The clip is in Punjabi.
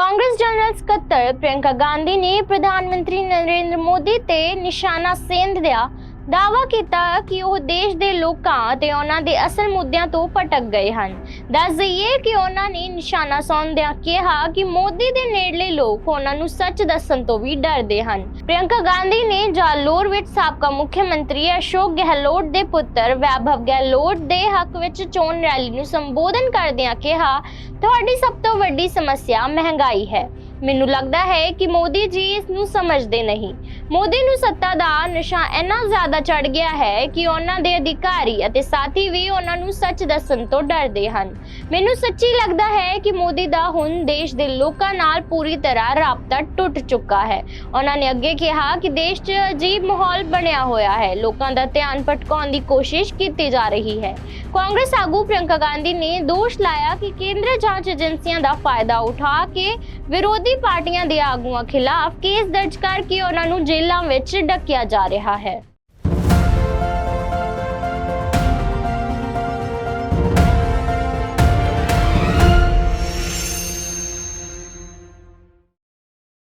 ਕਾਂਗਰਸ ਜਨਰਲ ਸਕੱਤਰ ਪ੍ਰਿਯੰਕਾ ਗਾਂਧੀ ਨੇ ਪ੍ਰਧਾਨ ਮੰਤਰੀ ਨਰਿੰਦਰ ਮੋਦੀ ਤੇ ਨਿਸ਼ਾਨਾ ਸੇਂਧਦਿਆ ਦਾਅਵਾ ਕੀਤਾ ਕਿ ਉਹ ਦੇਸ਼ ਦੇ ਲੋਕਾਂ ਤੇ ਉਹਨਾਂ ਦੇ ਅਸਲ ਮੁੱਦਿਆਂ ਤੋਂ ਭਟਕ ਗਏ ਹਨ। ਦੱਸ ਦਈਏ ਕਿ ਉਹਨਾਂ ਨੇ ਨਿਸ਼ਾਨਾ ਸੌਂਦਿਆਂ ਕਿਹਾ ਕਿ ਮੋਦੀ ਦੇ ਨੇੜਲੇ ਲੋਕ ਉਹਨਾਂ ਨੂੰ ਸੱਚ ਦੱਸਣ ਤੋਂ ਵੀ ਡਰਦੇ ਹਨ। ਪ੍ਰਿਯੰਕਾ ਗਾਂਧੀ ਨੇ ਜਾਲੋਰ ਵਿੱਚ ਸਾਬਕਾ ਮੁੱਖ ਮੰਤਰੀ ਅਸ਼ੋਕ ਗਹਿਲੋਤ ਦੇ ਪੁੱਤਰ ਵੈਭਵ ਗਹਿਲੋਤ ਦੇ ਹੱਕ ਵਿੱਚ ਚੋਣ ਰੈਲੀ ਨੂੰ ਸੰਬੋਧਨ ਕਰਦਿਆਂ ਕਿਹਾ, ਤੁਹਾਡੀ ਸਭ ਤੋਂ ਵੱਡੀ ਸਮੱਸਿਆ ਮਹਿੰਗਾਈ ਹੈ। ਮੈਨੂੰ ਲੱਗਦਾ ਹੈ ਕਿ ਮੋਦੀ ਜੀ ਇਸ ਨੂੰ ਸਮਝਦੇ ਨਹੀਂ। ਮੋਦੀ ਨੂੰ ਸੱਤਾ ਦਾ ਨਸ਼ਾ ਇੰਨਾ ਜ਼ਿਆਦਾ ਚੜ ਗਿਆ ਹੈ ਕਿ ਉਹਨਾਂ ਦੇ ਅਧਿਕਾਰੀ ਅਤੇ ਸਾਥੀ ਵੀ ਉਹਨਾਂ ਨੂੰ ਸੱਚ ਦੱਸਣ ਤੋਂ ਡਰਦੇ ਹਨ। ਮੈਨੂੰ ਸੱਚੀ ਲੱਗਦਾ ਹੈ ਕਿ ਮੋਦੀ ਦਾ ਹੁਣ ਦੇਸ਼ ਦੇ ਲੋਕਾਂ ਨਾਲ ਪੂਰੀ ਤਰ੍ਹਾਂ ਰਾਬਤਾ ਟੁੱਟ ਚੁੱਕਾ ਹੈ। ਉਹਨਾਂ ਨੇ ਅੱਗੇ ਕਿਹਾ ਕਿ ਦੇਸ਼ 'ਚ ਅਜੀਬ ਮਾਹੌਲ ਬਣਿਆ ਹੋਇਆ ਹੈ। ਲੋਕਾਂ ਦਾ ਧਿਆਨ ਭਟਕਾਉਣ ਦੀ ਕੋਸ਼ਿਸ਼ ਕੀਤੀ ਜਾ ਰਹੀ ਹੈ। ਕਾਂਗਰਸ ਆਗੂ ਪ੍ਰਿਯੰਕਾ ਗਾਂਧੀ ਨੇ ਦੋਸ਼ ਲਾਇਆ ਕਿ ਕੇਂਦਰ ਜਾਂਚ ਏਜੰਸੀਆਂ ਦਾ ਫਾਇਦਾ ਉਠਾ ਕੇ ਵਿਰੋਧੀ ਪਾਰਟੀਆਂ ਦੇ ਆਗੂਆਂ ਖਿਲਾਫ ਕੇਸ ਦਰਜ ਕਰਕੇ ਉਹਨਾਂ ਨੂੰ ਜੇਲ੍ਹਾਂ ਵਿੱਚ ਡੱਕਿਆ ਜਾ ਰਿਹਾ ਹੈ।